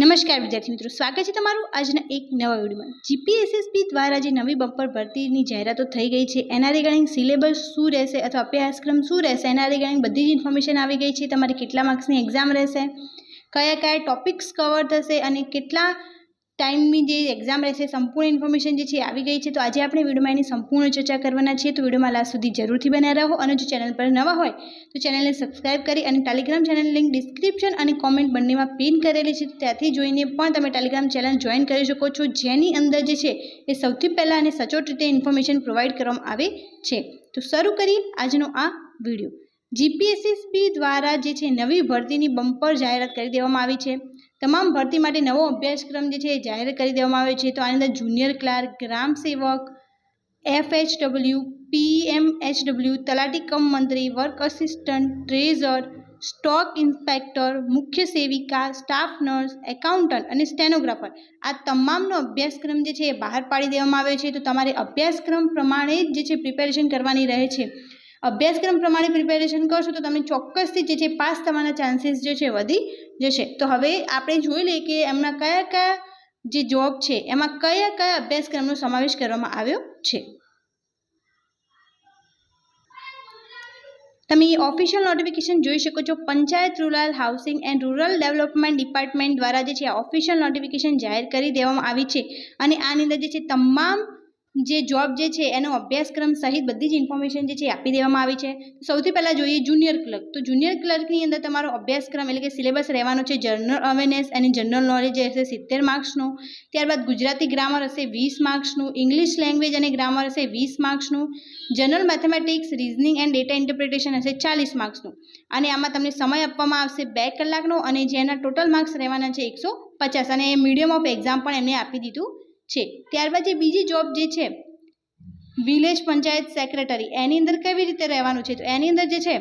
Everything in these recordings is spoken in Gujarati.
નમસ્કાર વિદ્યાર્થી મિત્રો, સ્વાગત છે તમારું આજના એક નવા વિડીયોમાં. જીપીએસએસબી દ્વારા જે નવી બમ્પર ભરતીની જાહેરાતો થઈ ગઈ છે, એના રિગાર્ડિંગ સિલેબસ શું રહેશે અથવા અભ્યાસક્રમ શું રહેશે, એના રિગાર્ડિંગ બધી જ ઇન્ફોર્મેશન આવી ગઈ છે, તમારી કેટલા માર્ક્સની એક્ઝામ રહેશે, કયા કયા ટોપિક્સ કવર થશે અને કેટલા ટાઈમની જે એક્ઝામ રહેશે, સંપૂર્ણ ઇન્ફોર્મેશન જે છે આવી ગઈ છે. તો આજે આપણે વિડીયોમાં એની સંપૂર્ણ ચર્ચા કરવાના છીએ. તો વિડીયોમાં લાસ્ટ સુધી જરૂરથી બન્યા રહો. અને જો ચેનલ પર નવા હોય, તો ચેનલને સબસ્ક્રાઇબ કરી અને ટેલિગ્રામ ચેનલ લિંક ડિસ્ક્રિપ્શન અને કોમેન્ટ બંનેમાં પિન કરેલી છે. ત્યાંથી જોઈને પણ તમે ટેલિગ્રામ ચેનલ જોઈન કરી શકો છો. જેની અંદર જે છે એ સૌથી પહેલાં અને સચોટ રીતે ઇન્ફોર્મેશન પ્રોવાઈડ કરવામાં આવે છે. તો શરૂ કરીએ આજનો આ વીડિયો. જીપીએસએસબી દ્વારા જે છે નવી ભરતીની બમ્પર જાહેરાત કરી દેવામાં આવી છે. તમામ ભરતી માટે નવો અભ્યાસક્રમ જે છે એ જાહેર કરી દેવામાં આવ્યો છે. તો આની અંદર જુનિયર ક્લાર્ક ગ્રામ સેવક એફએચડબલ્યુ પીએમએચડબલ્યુ તલાટી કમ મંત્રી work assistant treasure stock inspector મુખ્ય સેવિકા સ્ટાફ નર્સ એકાઉન્ટન્ટ અને સ્ટેનોગ્રાફર આ તમામનો અભ્યાસક્રમ જે છે એ બહાર પાડી દેવામાં આવ્યો છે. તો તમારે અભ્યાસક્રમ પ્રમાણે જ જે છે પ્રિપેરેશન કરવાની રહે છે. અભ્યાસક્રમ પ્રમાણે પ્રિપેરેશન કરશો તો તમે ચોક્કસથી જે છે પાસ થવાના ચાન્સીસ જે છે વધી જશે. તો હવે આપણે જોઈ લઈએ કે એમના કયા કયા જે જોબ છે, એમાં કયા કયા અભ્યાસક્રમનો સમાવેશ કરવામાં આવ્યો છે. તમે ઓફિશિયલ નોટિફિકેશન જોઈ શકો છો panchayat rural housing and rural development department દ્વારા જે છે ઓફિશિયલ નોટિફિકેશન જાહેર કરી દેવામાં આવી છે. અને આની અંદર જે છે તમામ જે જોબ જે છે, એનો અભ્યાસક્રમ સહિત બધી જ ઇન્ફોર્મેશન જે છે આપી દેવામાં આવી છે. સૌથી પહેલાં જોઈએ જુનિયર ક્લર્ક તો જુનિયર ક્લર્કની અંદર તમારો અભ્યાસક્રમ એટલે કે સિલેબસ રહેવાનો છે જનરલ અવેરનેસ અને જનરલ નોલેજ હશે સિત્તેર માર્ક્સનું ત્યારબાદ ગુજરાતી ગ્રામર હશે વીસ માર્ક્સનું ઇંગ્લિશ લેંગ્વેજ અને ગ્રામર હશે વીસ માર્ક્સનું general mathematics reasoning and data interpretation હશે ચાલીસ માર્ક્સનું અને આમાં તમને સમય આપવામાં આવશે બે કલાકનો અને જેના ટોટલ માર્ક્સ રહેવાના છે એકસો પચાસ. અને મીડિયમ ઓફ એક્ઝામ પણ એમને આપી દીધું છે. ત્યારબાદ જે બીજી જોબ જે છે વિલેજ પંચાયત સેક્રેટરી એની અંદર કેવી રીતે રહેવાનું છે? તો એની અંદર જે છે,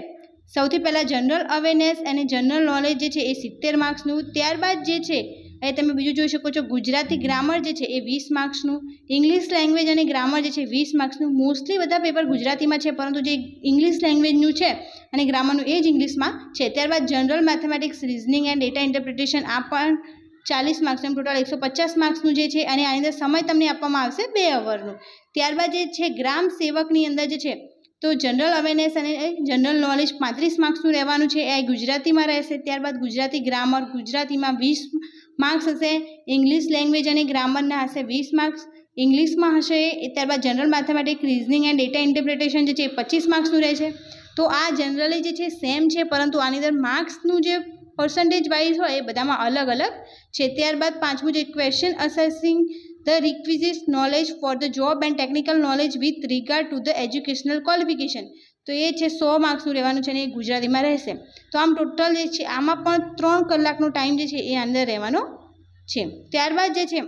સૌથી પહેલાં જનરલ અવેરનેસ અને જનરલ નોલેજ જે છે એ સિત્તેર માર્ક્સનું ત્યારબાદ જે છે, એ તમે બીજું જોઈ શકો છો, ગુજરાતી ગ્રામર જે છે એ વીસ માર્ક્સનું ઇંગ્લિશ લેંગ્વેજ અને ગ્રામર જે છે વીસ માર્ક્સનું મોસ્ટલી બધા પેપર ગુજરાતીમાં છે, પરંતુ જે ઇંગ્લિશ લેંગ્વેજનું છે અને ગ્રામરનું એ જ ઇંગ્લિશમાં છે. ત્યારબાદ general mathematics reasoning and data interpretation આ પણ ચાલીસ માર્ક્સનું ટોટલ એકસો પચાસ માર્ક્સનું જે છે અને આની અંદર સમય તમને આપવામાં આવશે બે અવરનું ત્યારબાદ જે છે ગ્રામ સેવકની અંદર જે છે, તો જનરલ અવેરનેસ અને જનરલ નોલેજ પાંત્રીસ માર્ક્સનું રહેવાનું છે, એ ગુજરાતીમાં રહેશે. ત્યારબાદ ગુજરાતી ગ્રામર ગુજરાતીમાં વીસ માર્ક્સ હશે ઇંગ્લિશ લેંગ્વેજ અને ગ્રામરના હશે વીસ માર્ક્સ ઇંગ્લિશમાં હશે, એ ત્યારબાદ general mathematic reasoning and data interpretation જે છે એ પચીસ માર્ક્સનું રહેશે તો આ જનરલી જે છે સેમ છે, પરંતુ આની અંદર માર્ક્સનું જે પર્સન્ટેજ વાઇઝ હોય એ બધામાં અલગ અલગ છે. ત્યારબાદ પાંચમું જે question assessing the requisite knowledge for the job and technical knowledge with regard to the educational qualification તો એ છે સો માર્ક્સનું રહેવાનું છે અને એ ગુજરાતીમાં રહેશે. તો આમ ટોટલ જે છે આમાં પણ ત્રણ કલાકનો ટાઈમ જે છે એ અંદર રહેવાનો છે. ત્યારબાદ જે છે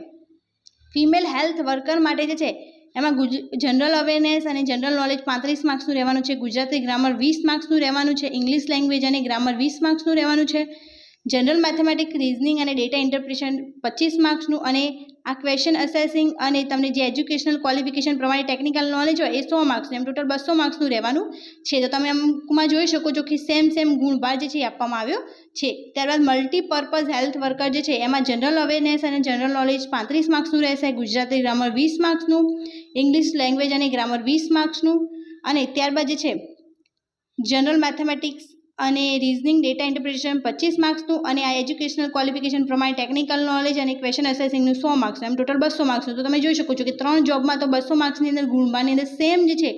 ફિમેલ હેલ્થ વર્કર માટે જે છે એમાં ગુજ જનરલ અવેરનેસ અને જનરલ નોલેજ પાંત્રીસ માર્ક્સનું રહેવાનું છે, ગુજરાતી ગ્રામર વીસ માર્ક્સનું રહેવાનું છે ઇંગ્લિશ લેંગ્વેજ અને ગ્રામર વીસ માર્ક્સનું રહેવાનું છે. જનરલ મેથેમેટિક્સ રિઝનિંગ અને ડેટા ઇન્ટરપ્રિટેશન પચીસ માર્ક્સનું અને આ ક્વેશ્ચન અસેસિંગ અને તમને જે એજ્યુકેશનલ ક્વોલિફિકેશન પ્રમાણે ટેકનિકલ નોલેજ હોય એ સો માર્ક્સનું એમ ટોટલ બસો માર્ક્સનું રહેવાનું છે. તો તમે અમુકમાં જોઈ શકો છો કે સેમ સેમ ગુણભાર જે છે એ આપવામાં આવ્યો છે. ત્યારબાદ મલ્ટીપર્પઝ હેલ્થ વર્કર જે છે એમાં જનરલ અવેરનેસ અને જનરલ નોલેજ પાંત્રીસ માર્ક્સનું રહેશે, ગુજરાતી ગ્રામર વીસ માર્ક્સનું ઇંગ્લિશ લેંગ્વેજ અને ગ્રામર વીસ માર્ક્સનું અને ત્યારબાદ જે છે જનરલ મેથેમેટિક્સ અને રિઝનિંગ ડેટા ઇન્ટરપ્રિટેશન પચીસ માર્ક્સનું અને આ એજ્યુકેશનલ ક્વોલિફિકેશન પ્રમાણે ટેકનિકલ નોલેજ અને ક્વેશ્ચન અસેસિંગનું સો માર્ક્સનું એમ ટોટલ બસો માર્ક્સનું તો તમે જોઈ શકો છો કે ત્રણ જોબમાં તો બસો માર્ક્સની અંદર ગુણવાની અંદર સેમ જે છે.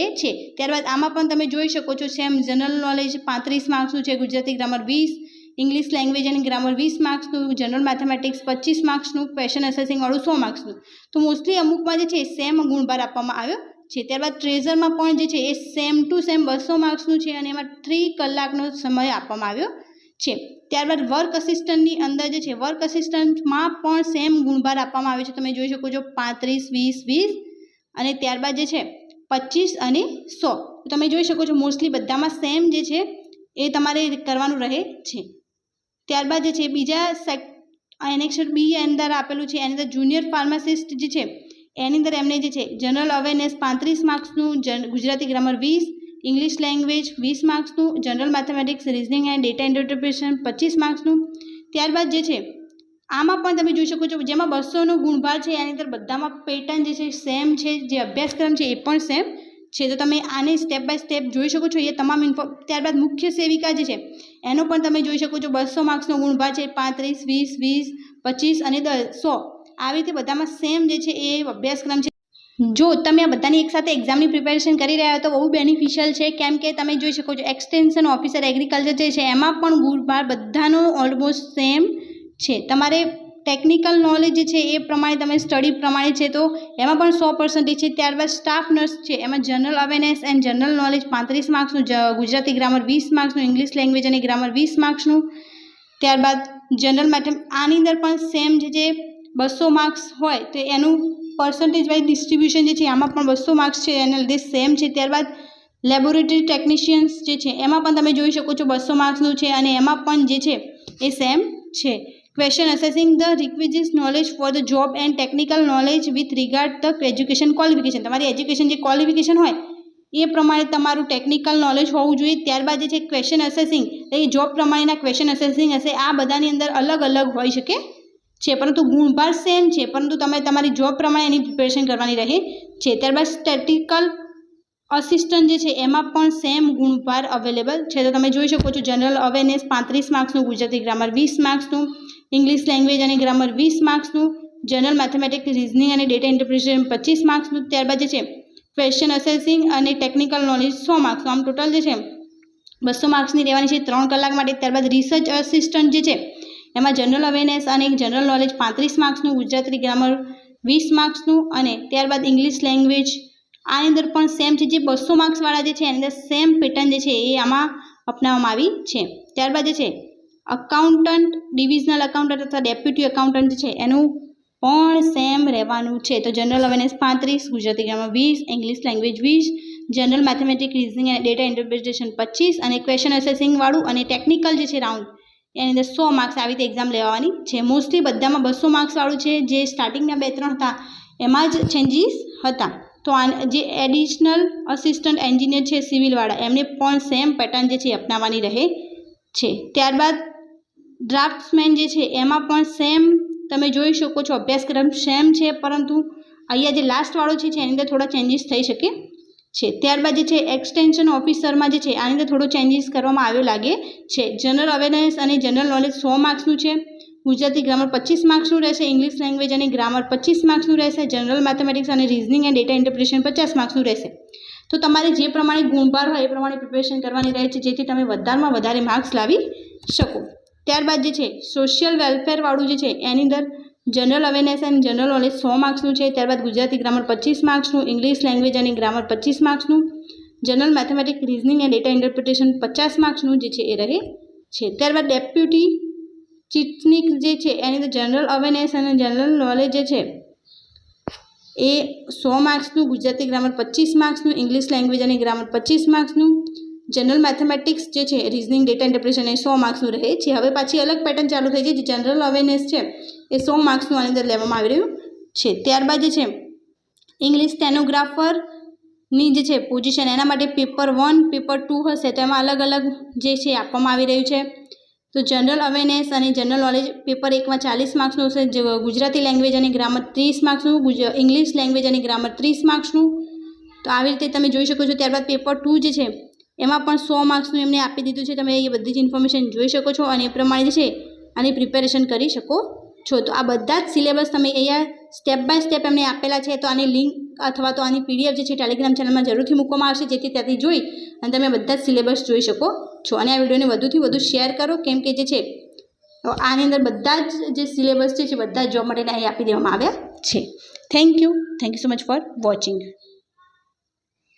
એ છે. ત્યારબાદ આમાં પણ તમે જોઈ શકો છો સેમ જનરલ નોલેજ પાંત્રીસ માર્ક્સનું છે, ગુજરાતી ગ્રામર વીસ ઇંગ્લિશ લેંગ્વેજ અને ગ્રામર વીસ માર્ક્સનું જનરલ મેથેમેટિક્સ પચીસ માર્ક્સનું ક્વેશ્ચન અસેસિંગવાળું સો માર્ક્સનું તો મોસ્ટલી અમુકમાં જે છે સેમ ગુણભાર આપવામાં આવ્યો. છે. ત્યારબાદ ટ્રેઝરમાં પણ જે છે એ સેમ ટુ સેમ બસો માર્ક્સનું છે અને એમાં થ્રી કલાકનો સમય આપવામાં આવ્યો છે. ત્યારબાદ વર્ક અસિસ્ટન્ટની અંદર જે છે વર્ક અસિસ્ટન્ટમાં પણ સેમ ગુણભાર આપવામાં આવ્યો છે. તમે જોઈ શકો છો પાંત્રીસ, વીસ વીસ અને ત્યારબાદ જે છે પચીસ અને સો. તમે જોઈ શકો છો મોસ્ટલી બધામાં સેમ જે છે એ તમારે કરવાનું રહે છે. ત્યારબાદ જે છે બીજા સેક એનેક્ષર બી અંદર આપેલું છે. એની અંદર જુનિયર ફાર્માસિસ્ટ જે છે એની અંદર એમને જે છે જનરલ અવેરનેસ પાંત્રીસ માર્ક્સનું ગુજરાતી ગ્રામર વીસ ઇંગ્લિશ લેંગ્વેજ વીસ માર્ક્સનું general mathematics reasoning and data interpretation પચીસ માર્ક્સનું. ત્યારબાદ જે છે, આમાં પણ તમે જોઈ શકો છો, જેમાં બસોનો ગુણભાર છે, એની અંદર બધામાં પેટર્ન જે છે સેમ છે, જે અભ્યાસક્રમ છે, એ પણ સેમ છે. તો તમે આને સ્ટેપ બાય સ્ટેપ જોઈ શકો છો, એ તમામ ઇન્ફો ત્યારબાદ મુખ્ય સેવિકા જે છે, એનો પણ તમે જોઈ શકો છો, બસો માર્ક્સનો ગુણભાર છે, પાંત્રીસ, વીસ વીસ, પચીસ અને દસ, સો. આવી રીતે બધામાં સેમ જે છે એ અભ્યાસક્રમ છે. જો તમે આ બધાની એકસાથે એક્ઝામની પ્રિપેરેશન કરી રહ્યા હો તો બહુ બેનિફિશિયલ છે. કેમ કે તમે જોઈ શકો છો એક્સટેન્શન ઓફિસર એગ્રીકલ્ચર જે છે, એમાં પણ ગુણભાર બધાનો ઓલમોસ્ટ સેમ છે. તમારે ટેકનિકલ નોલેજ જે છે એ પ્રમાણે તમે સ્ટડી પ્રમાણે છે તો એમાં પણ સો પર્સન્ટેજ છે. ત્યારબાદ સ્ટાફ નર્સ છે, એમાં general awareness and general knowledge પાંત્રીસ માર્ક્સનું ગુજરાતી ગ્રામર વીસ માર્ક્સનું ઇંગ્લિશ લેંગ્વેજ અને ગ્રામર વીસ માર્ક્સનું ત્યારબાદ જનરલ મેથમ આની અંદર પણ સેમ જે જે બસો માર્ક્સ હોય તો એનું પર્સન્ટેજ વાઇઝ ડિસ્ટ્રીબ્યુશન જે છે આમાં પણ બસો માર્ક્સ છે, એના લીધે સેમ છે. ત્યારબાદ લેબોરેટરી ટેકનિશિયન્સ જે છે, એમાં પણ તમે જોઈ શકો છો બસો માર્ક્સનું છે અને એમાં પણ જે છે, એ સેમ છે. Question assessing the requisite knowledge for the job and technical knowledge with regard the education qualification તમારી એજ્યુકેશન જે ક્વોલિફિકેશન હોય, એ પ્રમાણે તમારું ટેકનિકલ નોલેજ હોવું જોઈએ. ત્યારબાદ જે છે ક્વેશ્ચન અસેસિંગ એ જોબ પ્રમાણેના ક્વેશ્ચન અસેસિંગ હશે. આ બધાની અંદર અલગ અલગ હોઈ શકે છે, પરંતુ ગુણભાર સેમ છે, પરંતુ તમે તમારી જોબ પ્રમાણે એની પ્રિપેરેશન કરવાની રહે. છે, ત્યારબાદ સ્ટેટિકલ અસિસ્ટન્ટ જે છે, એમાં પણ સેમ ગુણભાર અવેલેબલ છે. તો તમે જોઈ શકો છો જનરલ અવેરનેસ પાંત્રીસ માર્ક્સનું ગુજરાતી ગ્રામર વીસ માર્ક્સનું ઇંગ્લિશ લેંગ્વેજ અને ગ્રામર વીસ માર્ક્સનું જનરલ મેથેમેટિક્સ રિઝનિંગ અને ડેટા ઇન્ટરપ્રિટેશન પચીસ માર્ક્સનું ત્યારબાદ જે છે ક્વેશ્ચન અસેસિંગ અને ટેકનિકલ નોલેજ સો માર્ક્સનું આમ ટોટલ જે છે, બસો માર્ક્સની રહેવાની છે ત્રણ કલાક માટે. ત્યારબાદ રિસર્ચ અસિસ્ટન્ટ જે છે એમાં જનરલ અવેરનેસ અને જનરલ નોલેજ પાંત્રીસ માર્ક્સનું ગુજરાતી ગ્રામર વીસ માર્ક્સનું અને ત્યારબાદ ઇંગ્લિશ લેંગ્વેજ આની અંદર પણ સેમ છે. જે બસો માર્ક્સવાળા જે છે, એની અંદર સેમ પેટર્ન જે છે, એ આમાં અપનાવવામાં આવી છે. ત્યારબાદ જે છે અકાઉન્ટન્ટ ડિવિઝનલ અકાઉન્ટન્ટ અથવા ડેપ્યુટી અકાઉન્ટન્ટ છે, એનું પણ સેમ રહેવાનું છે. તો જનરલ અવેરનેસ પાંત્રીસ, ગુજરાતી ગ્રામર વીસ ઇંગ્લિશ લેંગ્વેજ વીસ જનરલ મેથેમેટિક્સ રીઝનિંગ અને ડેટા ઇન્ટરપ્રિટેશન પચીસ અને ક્વેશ્ચન અસેસિંગવાળું અને ટેકનિકલ જે છે રાઉન્ડ એની અંદર સો માર્ક્સ આવી રીતે એક્ઝામ લેવાની છે. મોસ્ટલી બધામાં બસો માર્ક્સવાળું છે. જે સ્ટાર્ટિંગના બે ત્રણ હતા, એમાં જ ચેન્જીસ હતા. તો આ જે એડિશનલ અસિસ્ટન્ટ એન્જિનિયર છે સિવિલવાળા એમને પણ સેમ પેટર્ન જે છે અપનાવવાની રહે છે. ત્યારબાદ ડ્રાફ્ટ્સમેન જે છે, એમાં પણ સેમ તમે જોઈ શકો છો, અભ્યાસક્રમ સેમ છે, પરંતુ અહીંયા જે લાસ્ટવાળો છે એની અંદર થોડા ચેન્જીસ થઈ શકે. છે. ત્યારબાદ જે છે એક્સટેન્શન ઓફિસરમાં જે છે, આની અંદર થોડો ચેન્જીસ કરવામાં આવ્યો લાગે છે. જનરલ અવેરનેસ અને જનરલ નોલેજ સો માર્ક્સનું છે. ગુજરાતી ગ્રામર પચીસ માર્ક્સનું રહેશે ઇંગ્લિશ લેંગ્વેજ અને ગ્રામર પચીસ માર્ક્સનું રહેશે જનરલ મેથેમેટિક્સ અને રિઝનિંગ એન્ડ ડેટા ઇન્ટરપ્રિટેશન પચાસ માર્ક્સનું રહેશે. તો તમારે જે પ્રમાણે ગુણભાર હોય, એ પ્રમાણે પ્રિપેરેશન કરવાની રહે છે, જેથી તમે વધારેમાં વધારે માર્ક્સ લાવી શકો. ત્યારબાદ જે છે સોશિયલ વેલફેરવાળું જે છે, એની અંદર general awareness and general knowledge સો માર્ક્સનું છે, ત્યારબાદ ગુજરાતી ગ્રામર પચીસ માર્ક્સનું ઇંગ્લિશ લેંગ્વેજ અને ગ્રામર પચીસ માર્ક્સનું general mathematic reasoning and data interpretation પચાસ માર્ક્સનું જે છે એ રહે છે. ત્યારબાદ ડેપ્યુટી ચીટનિક જે છે, એની અંદર જનરલ અવેરનેસ અને જનરલ નોલેજ જે છે, એ સો માર્ક્સનું, ગુજરાતી ગ્રામર પચીસ માર્ક્સનું ઇંગ્લિશ લેંગ્વેજ અને ગ્રામર પચીસ માર્ક્સનું જનરલ મેથેમેટિક્સ જે છે રિઝનિંગ ડેટા ઇન્ટરપ્રિટેશન એ સો માર્ક્સનું રહે. છે હવે પાછી અલગ પેટર્ન ચાલુ થઈ છે જે જનરલ અવેરનેસ છે, એ સો માર્ક્સનું આની અંદર લેવામાં આવી રહ્યું છે. ત્યારબાદ જે છે ઇંગ્લિશ સ્ટેનોગ્રાફરની જે છે પોઝિશન એના માટે પેપર વન પેપર ટુ હશે. તેમાં અલગ અલગ જે છે, આપવામાં આવી રહ્યું છે. તો જનરલ અવેરનેસ અને જનરલ નોલેજ પેપર એકમાં ચાલીસ માર્ક્સનું હશે. ગુજરાતી લેંગ્વેજ અને ગ્રામર ત્રીસ માર્ક્સનું ઇંગ્લિશ લેંગ્વેજ અને ગ્રામર ત્રીસ માર્ક્સનું તો આવી રીતે તમે જોઈ શકો છો. ત્યારબાદ પેપર ટુ જે છે એમાં પણ સો માર્ક્સનું એમને આપી દીધું છે. તમે એ બધી જ ઇન્ફોર્મેશન જોઈ શકો છો અને એ પ્રમાણે છે, આની પ્રિપેરેશન કરી શકો છો. તો આ બધા જ સિલેબસ તમે અહીંયા સ્ટેપ બાય સ્ટેપ એમને આપેલા છે. તો આની લિંક અથવા તો આની પીડીએફ જે છે ટેલિગ્રામ ચેનલમાં જરૂરથી મૂકવામાં આવશે. જેથી ત્યાંથી જોઈ અને તમે બધા જ સિલેબસ જોઈ શકો છો. અને આ વિડીયોને વધુથી વધુ શેર કરો. કેમ કે જે છે આની અંદર બધા જ જે સિલેબસ છે, બધા જ જોબ માટેના અહીં આપી દેવામાં આવ્યા છે. Thank you thank you so much for watching